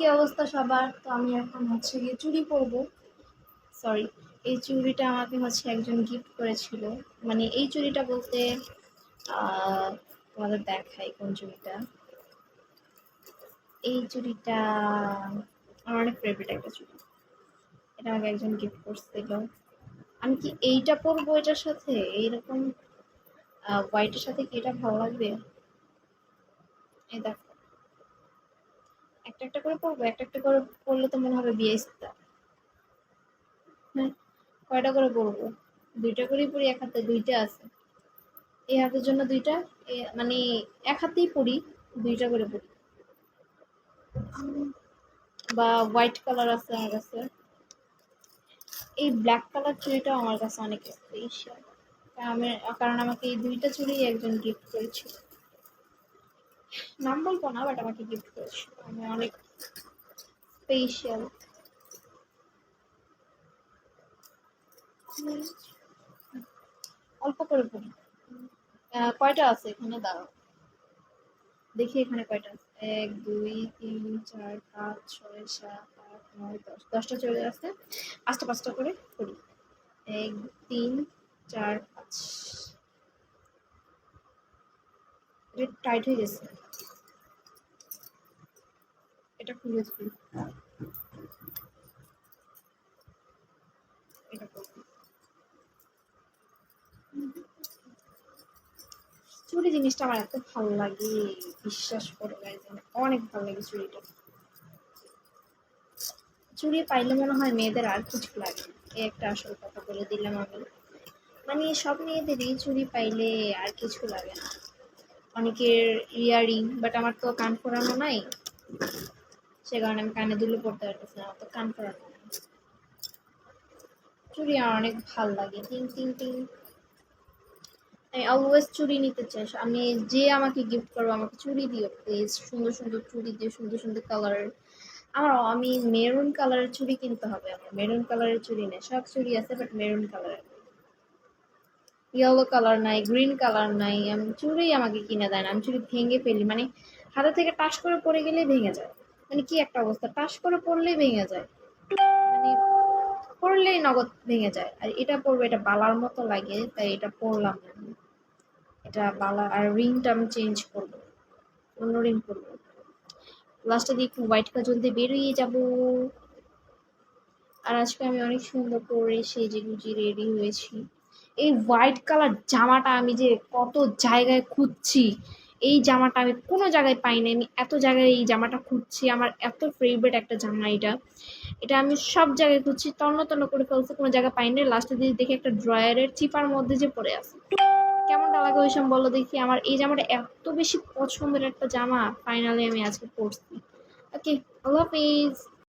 কি অবস্থা সবার? তো আমি এখন হচ্ছে গিয়ে চুড়ি পরবো সরি এই চুড়িটা আমাকে হচ্ছে একজন গিফট করেছিল। মানে এই চুড়িটা বলতে তোমাদের দেখাই কোন চুড়িটা এই চুড়িটা আমার অনেক ফেভারিট একটা চুড়ি এটা আমাকে একজন গিফট করছিল। আমি কি এইটা পরবো এটার সাথে? এইরকম হোয়াইটের সাথে কি এটা ভালো লাগবে? এই দেখো। একটা একটা করে পরবো একটা একটা করে পড়লে তো মনে হবে বিয়ে ইস্তা হ্যাঁ কয়টা করে পরবো দুইটা করেই পরি এক হাতে দুইটা আছে। এই হাতের জন্য দুইটা মানে এক হাতেই পড়ি, দুইটা করে পরি বা হোয়াইট কালার আছে আমার কাছে। এই ব্ল্যাক কালার চুড়িটাও আমার কাছে অনেক স্পেশাল কারণ আমাকে এই দুইটা চুড়ি একজন গিফট করেছিল। নাম বলব না বাট আমাকে গিফট করেছিল আমি অনেক স্পেশাল অল্প করে পড়ি কয়টা আছে এখানে? দাঁড়াও। দেখি এখানে কয়টা আছে। এক, দুই, তিন, চার, পাঁচ, ছয়, সাত, আট, নয়, দশ। দশটা চলে আসছে। পাঁচটা পাঁচটা করে করি। এক, তিন, চার, পাঁচ। এটা টাইট হয়ে গেছে। এটা খুলে চুড়ি জিনিসটা আমার এত ভালো লাগে, বিশ্বাস করে আমার অনেক ভালো লাগে চুড়িটা চুড়ি পাইলে মনে হয় মেয়েদের আর কিছু লাগে। এই একটা আসল কথা বলে দিলাম আমি। মানে সব মেয়েদেরই চুড়ি পাইলে আর কিছু লাগে না। অনেকের ইয়ারিং বাট আমার তো কান ফোরানো নাই। সে কারণে আমি কানে দুলে পড়তে পারতেছি না তো কান ফোরানো নাই। চুড়ি আমার অনেক ভালো লাগে, টিং টিং টিং। আমি অলওয়েজ চুড়ি নিতে চাই, আমি যে আমাকে গিফট করব, আমাকে চুড়ি দিও প্লিজ সুন্দর সুন্দর চুড়ি দিও, সুন্দর সুন্দর কালারের আমার, আমি মেরুন কালারের চুড়ি কিনতে হবে, আমার মেরুন কালারের চুড়ি নেই, সব চুড়ি আছে বাট মেরুন কালারের ইয়েলো কালার নাই গ্রিন কালার নাই আমি চুড়ি আমাকে কিনে দেয় না, আমি চুড়ি ভেঙে ফেলি মানে হাতে থেকে টাস করে পড়ে গেলেই ভেঙে যায়। মানে কি একটা অবস্থা, টাস করে পড়লেই ভেঙে যায়। মানে পড়লেই নগদ ভেঙে যায়। আর এটা পরবো, এটা বালার মতো লাগে, তাই এটা পরলাম না। এটা বালা, আর রিংটা আমি চেঞ্জ করব। অন্য রিং করব লাস্টে দিয়ে একটু হোয়াইট কাজল দিয়ে বেরিয়ে যাব। আর আজকে আমি অনেক সুন্দর করে সেজে গুজি রেডি হয়েছি। এই হোয়াইট কালার জামাটা আমি যে কত জায়গায় খুঁজছি, এই জামাটা আমি কোনো জায়গায় পাইনি, আমি এত জায়গায় এই জামাটা খুঁজছি, আমার এত ফেভারিট একটা জামা এটা। এটা আমি সব জায়গায় খুঁজছি, তন্ন তন্ন করে ফেলছি, কোনো জায়গায় পাইনি। লাস্টে দিয়ে দেখি একটা ড্রয়ারের চিপার মধ্যে যে পড়ে আছে। কেমনটা লাগে ওইসব সময় বলো দেখি, আমার এই জামাটা এত বেশি পছন্দের একটা জামা ফাইনালি আমি আজকে পরছি। ওকে আল্লাহ হাফিজ